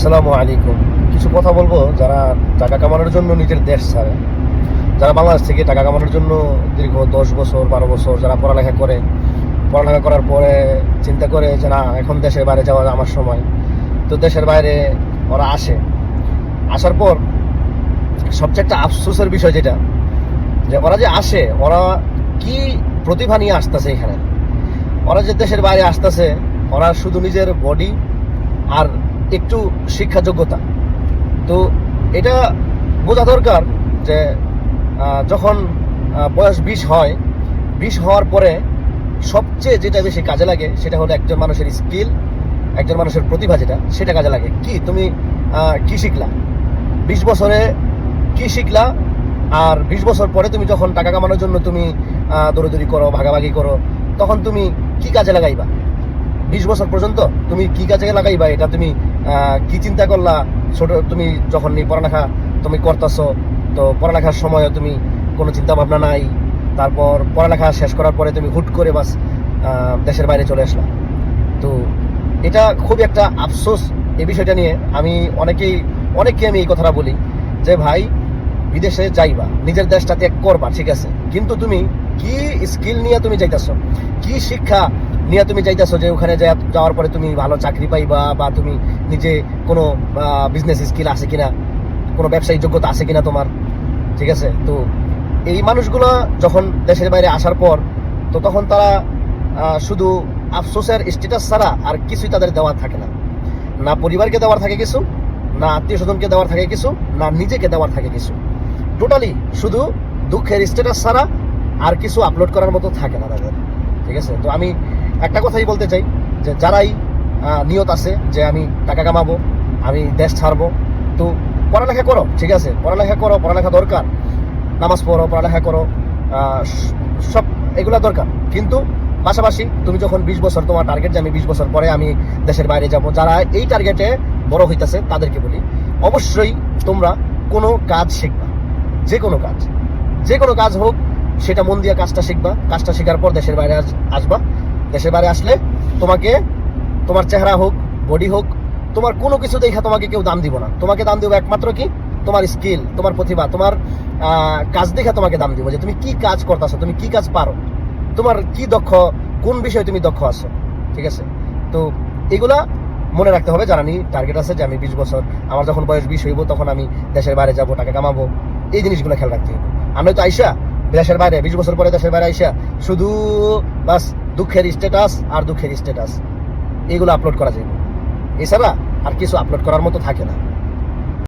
আসসালামু আলাইকুম। কিছু কথা বলব, যারা টাকা কামানোর জন্য নিজের দেশ ছাড়ে। যারা বাংলাদেশ থেকে টাকা কামানোর জন্য দীর্ঘ দশ বছর, বারো বছর যারা পড়ালেখা করে, পড়ালেখা করার পরে চিন্তা করে যে না, এখন দেশের বাইরে যাওয়া আমার সময়। তো দেশের বাইরে ওরা আসে। আসার পর সবচেয়ে একটা আফসোসের বিষয় যেটা, যে ওরা যে আসে, ওরা কি প্রতিভা নিয়ে আসতেছে এখানে? ওরা যে দেশের বাইরে আসতেছে, ওরা শুধু নিজের বডি আর একটু শিক্ষা যোগ্যতা তো এটা বোঝা দরকার যে যখন বয়স বিশ হয়, বিশ হওয়ার পরে সবচেয়ে যেটা বেশি কাজে লাগে সেটা হলো একজন মানুষের স্কিল, একজন মানুষের প্রতিভা যেটা, সেটা কাজে লাগে। কি? তুমি কি শিখলা? বিশ বছরে কি শিখলা? আর বিশ বছর পরে তুমি যখন টাকা কামানোর জন্য তুমি দৌড়াদৌড়ি করো, ভাগাভাগি করো, তখন তুমি কি কাজে লাগাইবা? বিশ বছর পর্যন্ত তুমি কি কাজে লাগাইবা? এটা তুমি কি চিন্তা করলা? ছোট, তুমি যখন পড়ালেখা তুমি করতেছো, তো পড়ালেখার সময় তুমি কোনো চিন্তা ভাবনা নাই। তারপর পড়ালেখা শেষ করার পরে তুমি হুট করে বাস দেশের বাইরে চলে আসলা। তো এটা খুব একটা আফসোস এই বিষয়টা নিয়ে। আমি অনেকেই, অনেককে আমি এই কথাটা বলি যে, ভাই, বিদেশে যাইবা, নিজের দেশটা ত্যাগ করবা, ঠিক আছে? কিন্তু তুমি কি স্কিল নিয়ে তুমি যাইতেছো? কি শিক্ষা নিয়ে তুমি যাইতেছো যে ওখানে যা- যাওয়ার পরে তুমি ভালো চাকরি পাইবা বা তুমি নিজে কোনো বিজনেস স্কিল আছে কিনা, কোনো ব্যবসায়িক যোগ্যতা আছে কিনা তোমার, ঠিক আছে? তো এই মানুষগুলো যখন দেশের বাইরে আসার পর, তো তখন তারা শুধু আফসোসের স্ট্যাটাস ছাড়া আর কিছুই তাদের দেওয়ার থাকে না। না পরিবারকে দেওয়ার থাকে কিছু, না আত্মীয় স্বজনকে দেওয়ার থাকে কিছু, না নিজেকে দেওয়ার থাকে কিছু। টোটালি শুধু দুঃখের স্ট্যাটাস ছাড়া আর কিছু আপলোড করার মতো থাকে না তাদের, ঠিক আছে? তো আমি একটা কথাই বলতে চাই, যে যারাই নিয়ত আছে যে আমি টাকা কামাবো, আমি দেশ ছাড়বো, তো পড়ালেখা করো, ঠিক আছে? পড়ালেখা করো, পড়ালেখা দরকার। নামাজ পড়ো, পড়ালেখা করো সব এগুলা দরকার। কিন্তু পাশাপাশি তুমি যখন বিশ বছর, তোমার টার্গেট যে আমি বিশ বছর পরে আমি দেশের বাইরে যাব, যারা এই টার্গেটে বড় হইতেছে, তাদেরকে বলি, অবশ্যই তোমরা কোনো কাজ শিখবা। যে কোনো কাজ। যে কোনো কাজ হোক, সেটা মন দিয়ে কাজটা শিখবা। কাজটা শেখার পর দেশের বাইরে আসবা। দেশের বাইরে আসলে তোমাকে, তোমার চেহারা হোক বডি হোক, তোমার কোনো কিছু দেখা তোমাকে কেউ দাম দিব না। তোমাকে দাম দিব একমাত্র কি? তোমার স্কিল তোমার প্রতিভা, তোমার কাজ দেখে তোমাকে দাম দিব যে তুমি কি কাজ করতেছো, তুমি কি কাজ পারো, তোমার কি দক্ষ, কোন বিষয়ে তুমি দক্ষ আছো, ঠিক আছে? তো এগুলা মনে রাখতে হবে জানানি টার্গেট আছে যে আমি বিশ বছর, আমার যখন বয়স বিশ হইব, তখন আমি দেশের বাইরে যাব, টাকা কামাবো, এই জিনিসগুলো খেয়াল রাখতে হবে। আমরা তো আইসা, দেশের বাইরে, বিশ বছর পরে দেশের বাইরে আইসা, শুধু বাস দুঃখের স্ট্যাটাস আর দুঃখের স্ট্যাটাস এগুলো আপলোড করা যায় এছাড়া আর কিছু আপলোড করার মতো থাকে না।